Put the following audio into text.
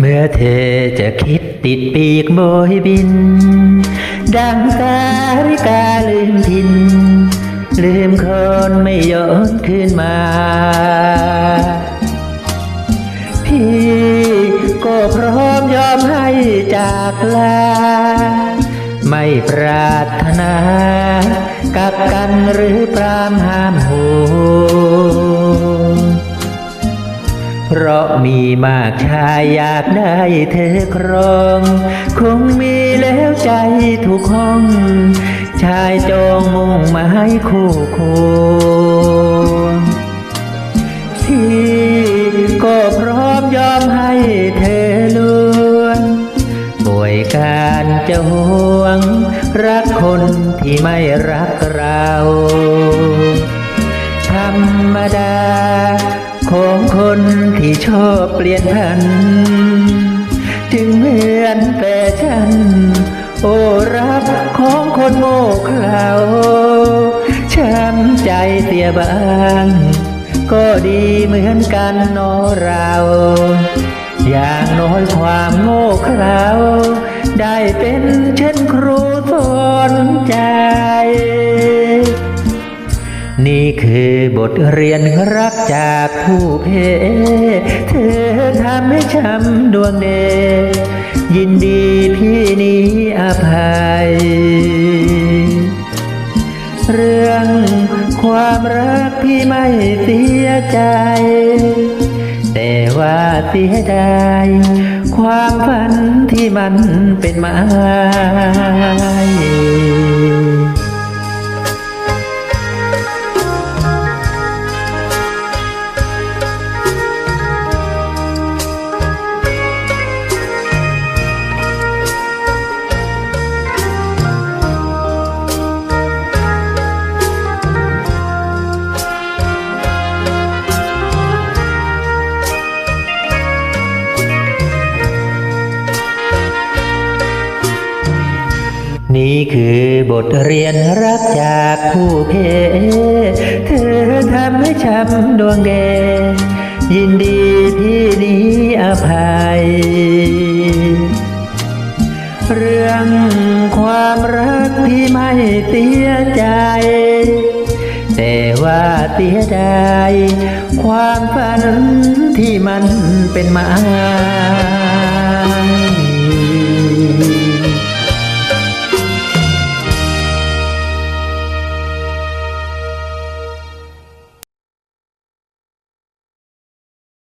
เมื่อเธอจะคิดติดปีกโบยบิน ดังสาริกาลืมทิน ลืมคนไม่ย้อนคืนมา พี่ก็พร้อมยอมให้จากลา ไม่ปรารถนา กับกันหรือปรามห้าม เพราะมีมากชายอยากได้เธอครอง คงมีแล้วใจทุกห้อง ชายจองมุ่งหมายคู่ควรที่ก็พร้อมยอมให้เธอล้วนป่วยการจะห่วง รักคนที่ไม่รักเรา ธรรมดา ของคนที่ชอบเปลี่ยนพันถึงเหมือนแต่ฉันโอ้รับของคนโง่เขลาช้ำใจเสียบ้างก็ดีเหมือนกันนอเรา อย่างน้อยความโง่เขลาได้เป็นเช่นครูสอนใจ นี่คือบทเรียนรักจากผู้เพ เธอทำให้ช้ำดวงเดชยินดีพี่นี้อภัย เรื่องความรักพี่ไม่เสียใจ แต่ว่าเสียดายความฝันที่มันเป็นไม้ นี่คือบทเรียนรักจากผู้เพ เธอทำให้ช้ำดวงแดง ยินดีพี่นี้อภัย เรื่องความรักพี่ไม่เสียใจ แต่ว่าเสียดายความฝันที่มันเป็นมา